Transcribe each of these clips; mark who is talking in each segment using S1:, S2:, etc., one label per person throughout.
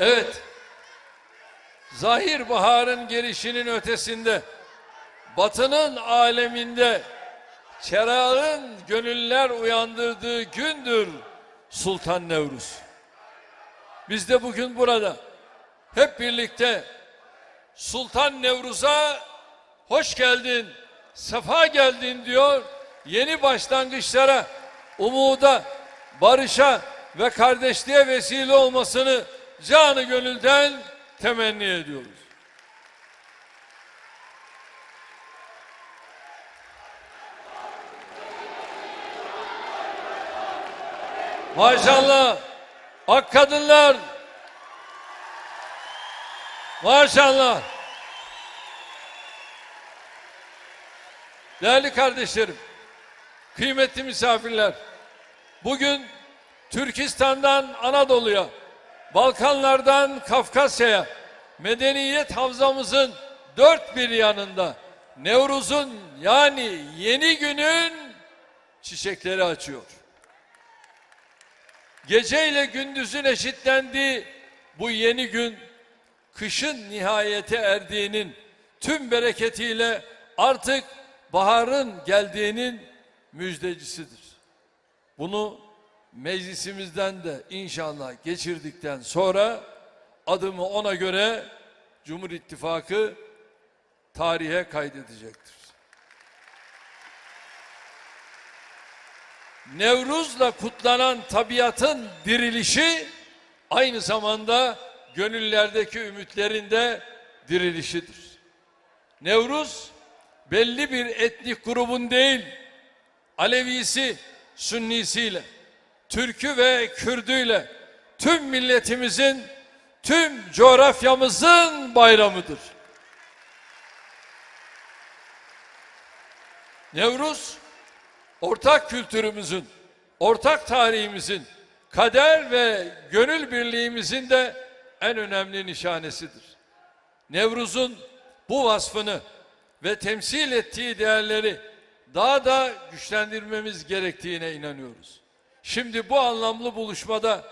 S1: Evet. Zahir baharın gelişinin ötesinde, batının aleminde, çerağın gönüller uyandırdığı gündür Sultan Nevruz. Biz de bugün burada hep birlikte Sultan Nevruz'a hoş geldin, sefa geldin diyor. Yeni başlangıçlara, umuda, barışa ve kardeşliğe vesile olmasını canı gönülden temenni ediyoruz. Maşallah. Ak kadınlar. Maşallah. Değerli kardeşlerim, kıymetli misafirler, bugün Türkistan'dan Anadolu'ya, Balkanlardan Kafkasya'ya, medeniyet havzamızın dört bir yanında Nevruz'un yani yeni günün çiçekleri açıyor. Gece ile gündüzün eşitlendiği bu yeni gün kışın nihayete erdiğinin tüm bereketiyle artık baharın geldiğinin müjdecisidir. Bunu meclisimizden de inşallah geçirdikten sonra adımı ona göre Cumhur İttifakı tarihe kaydedecektir. Nevruz'la kutlanan tabiatın dirilişi aynı zamanda gönüllerdeki ümitlerin de dirilişidir. Nevruz belli bir etnik grubun değil, Alevisi, Sünnisiyle, Türkü ve Kürdüyle tüm milletimizin, tüm coğrafyamızın bayramıdır. Nevruz ortak kültürümüzün, ortak tarihimizin, kader ve gönül birliğimizin de en önemli nişanesidir. Nevruz'un bu vasfını ve temsil ettiği değerleri daha da güçlendirmemiz gerektiğine inanıyoruz. Şimdi bu anlamlı buluşmada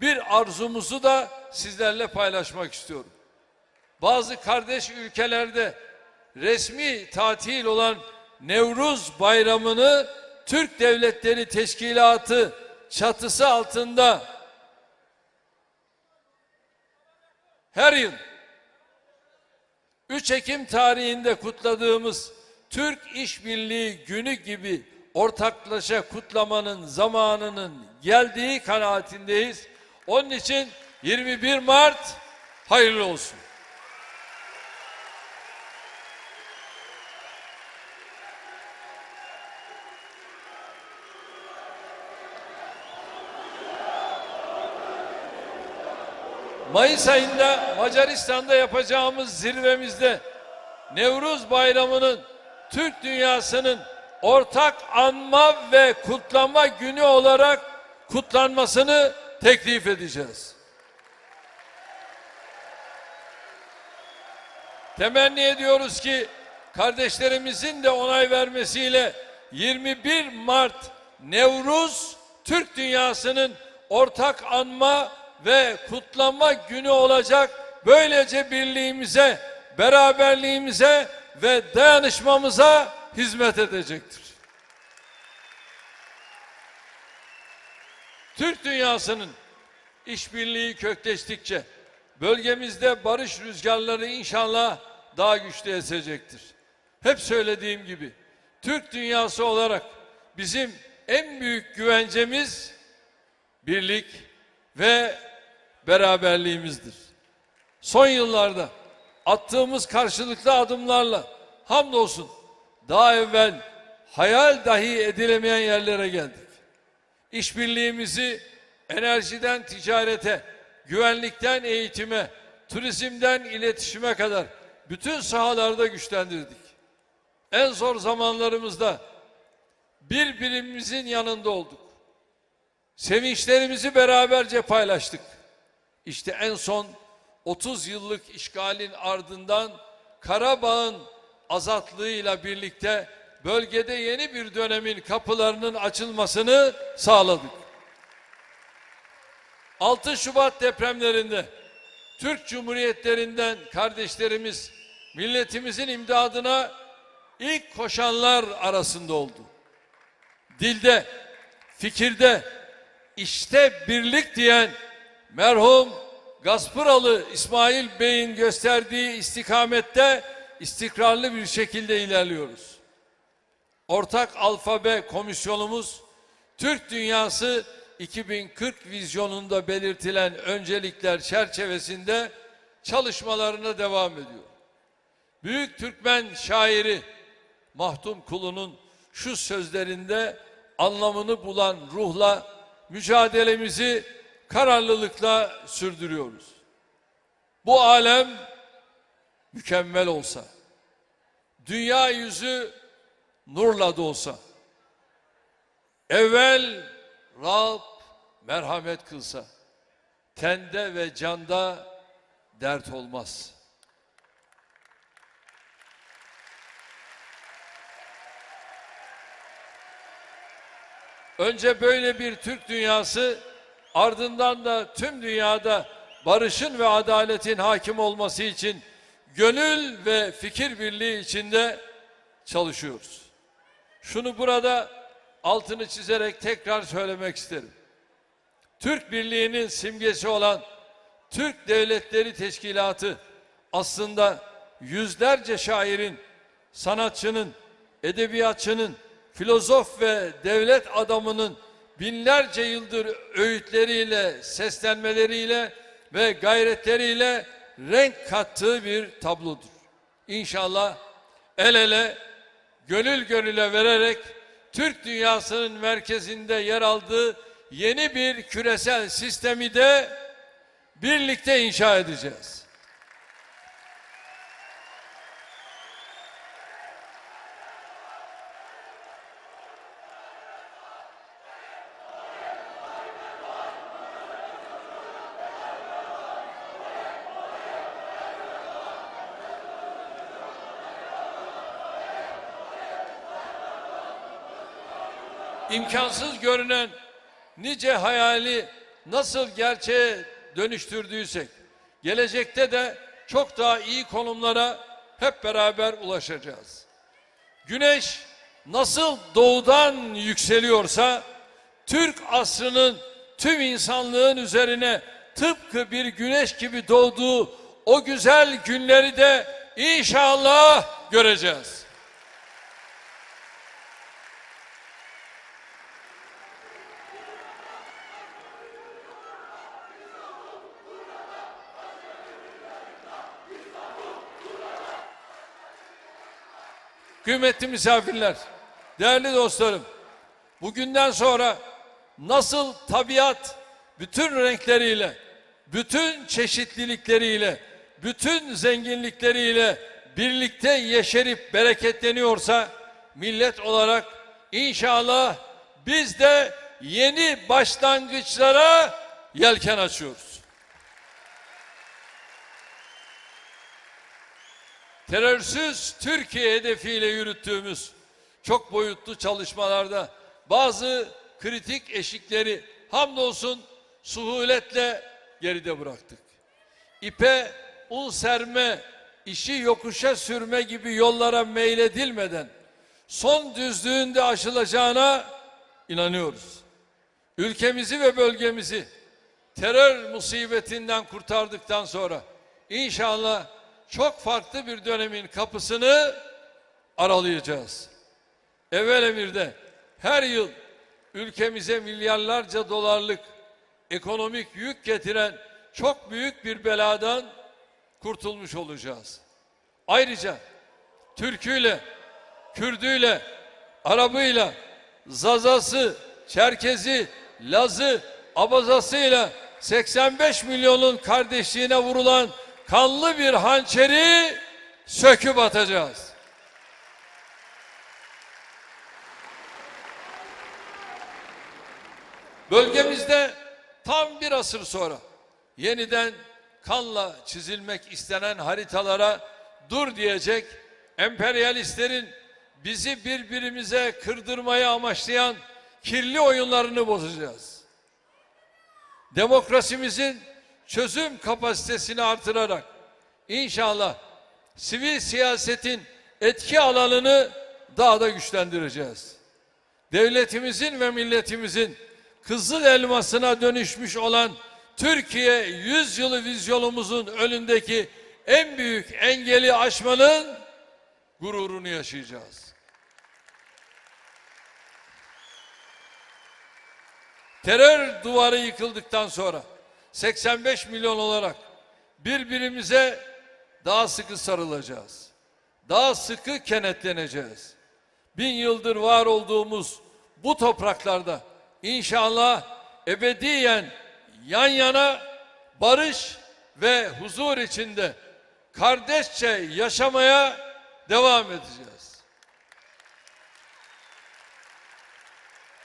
S1: bir arzumuzu da sizlerle paylaşmak istiyorum. Bazı kardeş ülkelerde resmi tatil olan Nevruz Bayramı'nı Türk Devletleri Teşkilatı çatısı altında her yıl 3 Ekim tarihinde kutladığımız Türk İşbirliği Günü gibi ortaklaşa kutlamanın zamanının geldiği kanaatindeyiz. Onun için 21 Mart hayırlı olsun. Mayıs ayında Macaristan'da yapacağımız zirvemizde Nevruz Bayramı'nın Türk dünyasının ortak anma ve kutlama günü olarak kutlanmasını teklif edeceğiz. Temenni ediyoruz ki kardeşlerimizin de onay vermesiyle 21 Mart Nevruz Türk dünyasının ortak anma ve kutlama günü olacak. Böylece birliğimize, beraberliğimize ve dayanışmamıza hizmet edecektir. Türk dünyasının işbirliği kökleştikçe bölgemizde barış rüzgarları inşallah daha güçlü esecektir. Hep söylediğim gibi Türk dünyası olarak bizim en büyük güvencemiz birlik ve beraberliğimizdir. Son yıllarda attığımız karşılıklı adımlarla hamdolsun daha evvel hayal dahi edilemeyen yerlere geldik. İşbirliğimizi enerjiden ticarete, güvenlikten eğitime, turizmden iletişime kadar bütün sahalarda güçlendirdik. En zor zamanlarımızda birbirimizin yanında olduk. Sevinçlerimizi beraberce paylaştık. İşte en son 30 yıllık işgalin ardından Karabağ'ın azatlığıyla birlikte bölgede yeni bir dönemin kapılarının açılmasını sağladık. 6 Şubat depremlerinde Türk Cumhuriyetlerinden kardeşlerimiz milletimizin imdadına ilk koşanlar arasında oldu. Dilde, fikirde, işte birlik diyen merhum Gaspıralı İsmail Bey'in gösterdiği istikamette istikrarlı bir şekilde ilerliyoruz. Ortak Alfabe Komisyonumuz Türk Dünyası 2040 vizyonunda belirtilen öncelikler çerçevesinde çalışmalarına devam ediyor. Büyük Türkmen şairi Mahdum Kulu'nun şu sözlerinde anlamını bulan ruhla mücadelemizi kararlılıkla sürdürüyoruz. Bu alem mükemmel olsa, dünya yüzü nurla dolsa, evvel Rab merhamet kılsa, tende ve canda dert olmaz. Önce böyle bir Türk dünyası, ardından da tüm dünyada barışın ve adaletin hakim olması için gönül ve fikir birliği içinde çalışıyoruz. Şunu burada altını çizerek tekrar söylemek isterim. Türk Birliği'nin simgesi olan Türk Devletleri Teşkilatı aslında yüzlerce şairin, sanatçının, edebiyatçının, filozof ve devlet adamının binlerce yıldır öğütleriyle, seslenmeleriyle ve gayretleriyle renk kattığı bir tablodur. İnşallah el ele, gönül gönüle vererek Türk dünyasının merkezinde yer aldığı yeni bir küresel sistemi de birlikte inşa edeceğiz. İmkansız görünen nice hayali nasıl gerçeğe dönüştürdüysek gelecekte de çok daha iyi konumlara hep beraber ulaşacağız. Güneş nasıl doğudan yükseliyorsa Türk asrının tüm insanlığın üzerine tıpkı bir güneş gibi doğduğu o güzel günleri de inşallah göreceğiz. Kıymetli misafirler, değerli dostlarım, bugünden sonra nasıl tabiat bütün renkleriyle, bütün çeşitlilikleriyle, bütün zenginlikleriyle birlikte yeşerip bereketleniyorsa millet olarak inşallah biz de yeni başlangıçlara yelken açıyoruz. Terörsüz Türkiye hedefiyle yürüttüğümüz çok boyutlu çalışmalarda bazı kritik eşikleri hamdolsun suhuletle geride bıraktık. İpe un serme, işi yokuşa sürme gibi yollara meyledilmeden son düzlüğünde aşılacağına inanıyoruz. Ülkemizi ve bölgemizi terör musibetinden kurtardıktan sonra inşallah çok farklı bir dönemin kapısını aralayacağız. Evvel emirde her yıl ülkemize milyarlarca dolarlık ekonomik yük getiren çok büyük bir beladan kurtulmuş olacağız. Ayrıca Türküyle, Kürdüyle, Arabıyla, Zazası, Çerkezi, Lazı, Abazasıyla 85 milyonun kardeşliğine vurulan kanlı bir hançeri söküp atacağız. Bölgemizde tam bir asır sonra yeniden kanla çizilmek istenen haritalara dur diyecek emperyalistlerin bizi birbirimize kırdırmayı amaçlayan kirli oyunlarını bozacağız. Demokrasimizin çözüm kapasitesini artırarak inşallah sivil siyasetin etki alanını daha da güçlendireceğiz. Devletimizin ve milletimizin kızıl elmasına dönüşmüş olan Türkiye 100 yılı vizyonumuzun önündeki en büyük engeli aşmanın gururunu yaşayacağız. Terör duvarı yıkıldıktan sonra 85 milyon olarak birbirimize daha sıkı sarılacağız. Daha sıkı kenetleneceğiz. Bin yıldır var olduğumuz bu topraklarda inşallah ebediyen yan yana barış ve huzur içinde kardeşçe yaşamaya devam edeceğiz.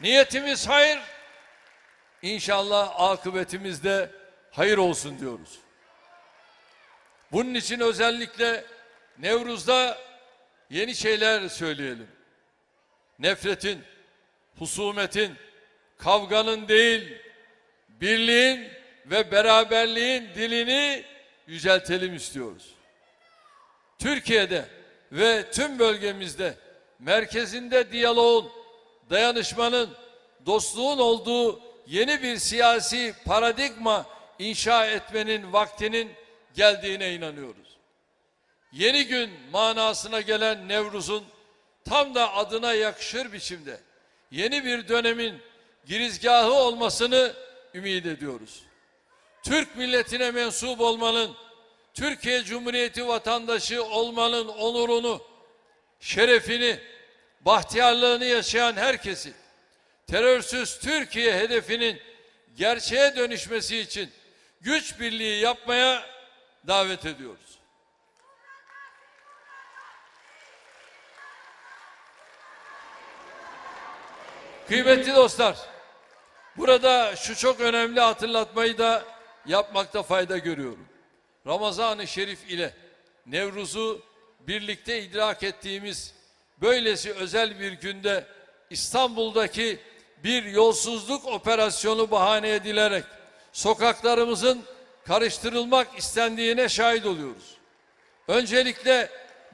S1: Niyetimiz hayır, İnşallah akıbetimiz de hayır olsun diyoruz. Bunun için özellikle Nevruz'da yeni şeyler söyleyelim. Nefretin, husumetin, kavganın değil, birliğin ve beraberliğin dilini yüceltelim istiyoruz. Türkiye'de ve tüm bölgemizde merkezinde diyaloğun, dayanışmanın, dostluğun olduğu yeni bir siyasi paradigma inşa etmenin vaktinin geldiğine inanıyoruz. Yeni gün manasına gelen Nevruz'un tam da adına yakışır biçimde yeni bir dönemin girizgahı olmasını ümit ediyoruz. Türk milletine mensup olmanın, Türkiye Cumhuriyeti vatandaşı olmanın onurunu, şerefini, bahtiyarlığını yaşayan herkesi terörsüz Türkiye hedefinin gerçeğe dönüşmesi için güç birliği yapmaya davet ediyoruz. Kıymetli dostlar, burada şu çok önemli hatırlatmayı da yapmakta fayda görüyorum. Ramazan-ı Şerif ile Nevruz'u birlikte idrak ettiğimiz böylesi özel bir günde İstanbul'daki bir yolsuzluk operasyonu bahane edilerek sokaklarımızın karıştırılmak istendiğine şahit oluyoruz. Öncelikle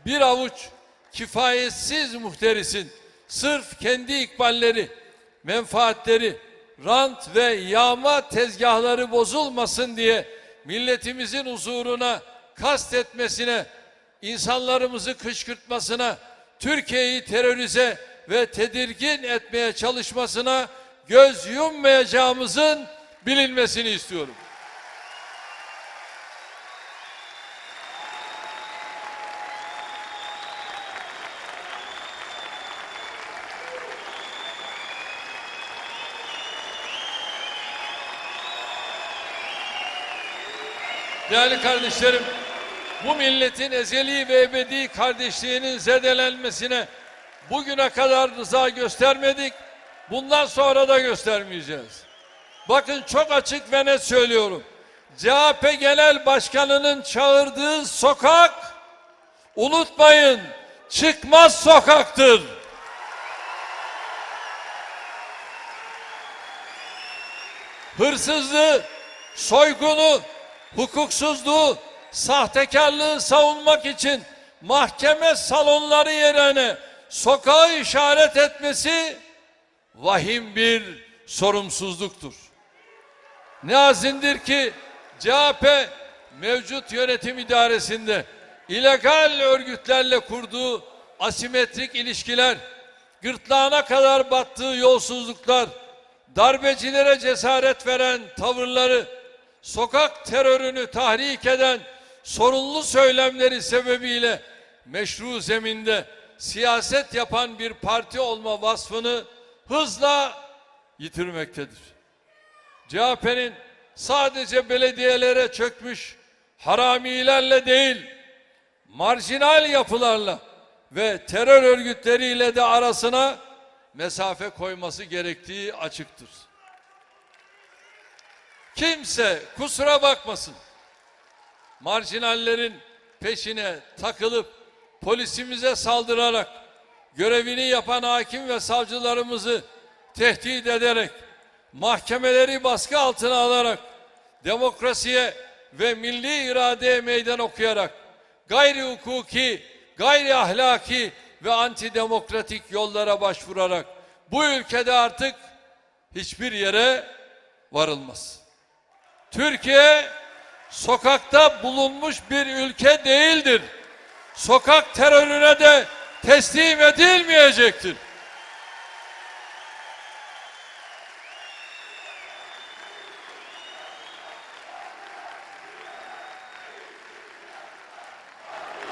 S1: bir avuç kifayetsiz muhterisin sırf kendi ikballeri, menfaatleri, rant ve yağma tezgahları bozulmasın diye milletimizin huzuruna kastetmesine, insanlarımızı kışkırtmasına, Türkiye'yi terörize ve tedirgin etmeye çalışmasına göz yummayacağımızın bilinmesini istiyorum. Değerli kardeşlerim, bu milletin ezeli ve ebedi kardeşliğinin zedelenmesine bugüne kadar rıza göstermedik. Bundan sonra da göstermeyeceğiz. Bakın çok açık ve net söylüyorum. CHP Genel Başkanı'nın çağırdığı sokak unutmayın çıkmaz sokaktır. Hırsızlığı, soygunu, hukuksuzluğu, sahtekarlığı savunmak için mahkeme salonları yerine sokağı işaret etmesi vahim bir sorumsuzluktur. Ne azindir ki CHP mevcut yönetim idaresinde illegal örgütlerle kurduğu asimetrik ilişkiler, gırtlağına kadar battığı yolsuzluklar, darbecilere cesaret veren tavırları, sokak terörünü tahrik eden sorunlu söylemleri sebebiyle meşru zeminde siyaset yapan bir parti olma vasfını hızla yitirmektedir. CHP'nin sadece belediyelere çökmüş haramilerle değil, marjinal yapılarla ve terör örgütleriyle de arasına mesafe koyması gerektiği açıktır. Kimse kusura bakmasın. Marjinallerin peşine takılıp polisimize saldırarak görevini yapan hakim ve savcılarımızı tehdit ederek mahkemeleri baskı altına alarak demokrasiye ve milli iradeye meydan okuyarak gayri hukuki, gayri ahlaki ve antidemokratik yollara başvurarak bu ülkede artık hiçbir yere varılmaz. Türkiye sokakta bulunmuş bir ülke değildir. Sokak terörüne de teslim edilmeyecektir.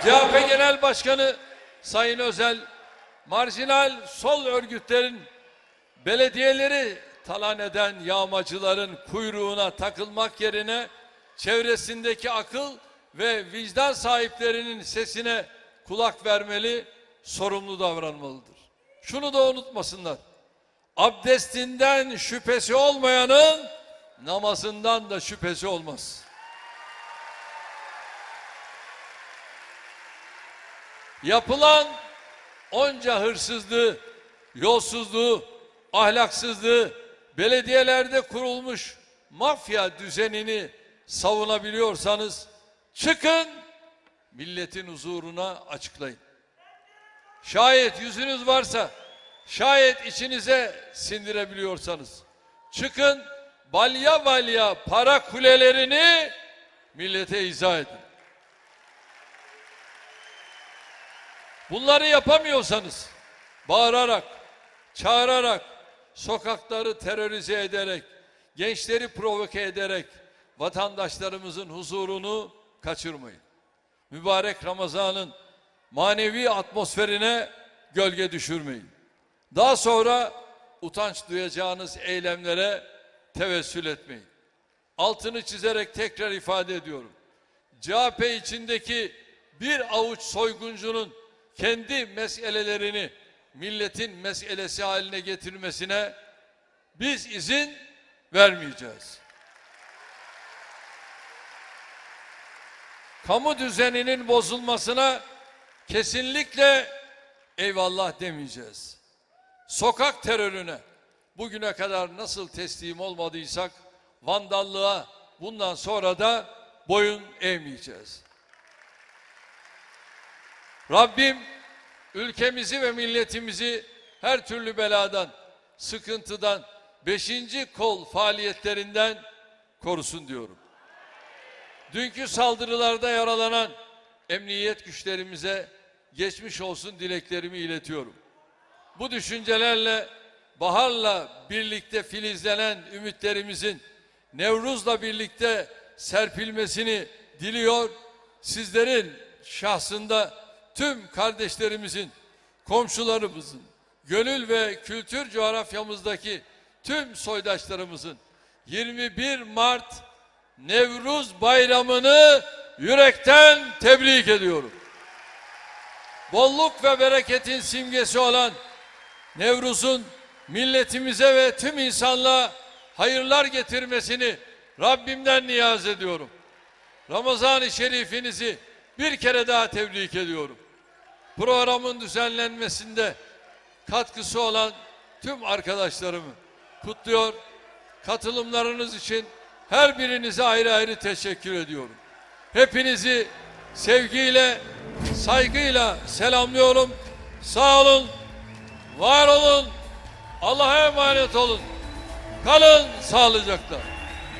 S1: CHP Genel Başkanı Sayın Özel, marjinal sol örgütlerin belediyeleri talan eden yağmacıların kuyruğuna takılmak yerine çevresindeki akıl ve vicdan sahiplerinin sesine kulak vermeli, sorumlu davranmalıdır. Şunu da unutmasınlar. Abdestinden şüphesi olmayanın namazından da şüphesi olmaz. Yapılan onca hırsızlığı, yolsuzluğu, ahlaksızlığı, belediyelerde kurulmuş mafya düzenini savunabiliyorsanız çıkın milletin huzuruna açıklayın. Şayet yüzünüz varsa, şayet içinize sindirebiliyorsanız çıkın balya balya para kulelerini millete izah edin. Bunları yapamıyorsanız bağırarak, çağırarak, sokakları terörize ederek, gençleri provoke ederek vatandaşlarımızın huzurunu kaçırmayın. Mübarek Ramazan'ın manevi atmosferine gölge düşürmeyin. Daha sonra utanç duyacağınız eylemlere tevessül etmeyin. Altını çizerek tekrar ifade ediyorum. CHP içindeki bir avuç soyguncunun kendi meselelerini milletin meselesi haline getirmesine biz izin vermeyeceğiz. Kamu düzeninin bozulmasına kesinlikle eyvallah demeyeceğiz. Sokak terörüne bugüne kadar nasıl teslim olmadıysak vandallığa bundan sonra da boyun eğmeyeceğiz. Rabbim ülkemizi ve milletimizi her türlü beladan, sıkıntıdan, beşinci kol faaliyetlerinden korusun diyorum. Dünkü saldırılarda yaralanan emniyet güçlerimize geçmiş olsun dileklerimi iletiyorum. Bu düşüncelerle baharla birlikte filizlenen ümitlerimizin Nevruz'la birlikte serpilmesini diliyor. Sizlerin şahsında tüm kardeşlerimizin, komşularımızın, gönül ve kültür coğrafyamızdaki tüm soydaşlarımızın 21 Mart Nevruz Bayramı'nı yürekten tebrik ediyorum. Bolluk ve bereketin simgesi olan Nevruz'un milletimize ve tüm insanlığa hayırlar getirmesini Rabbimden niyaz ediyorum. Ramazan-ı Şerifinizi bir kere daha tebrik ediyorum. Programın düzenlenmesinde katkısı olan tüm arkadaşlarımı kutluyor. Katılımlarınız için her birinize ayrı ayrı teşekkür ediyorum. Hepinizi sevgiyle, saygıyla selamlıyorum. Sağ olun, var olun, Allah'a emanet olun. Kalın sağlıcakla.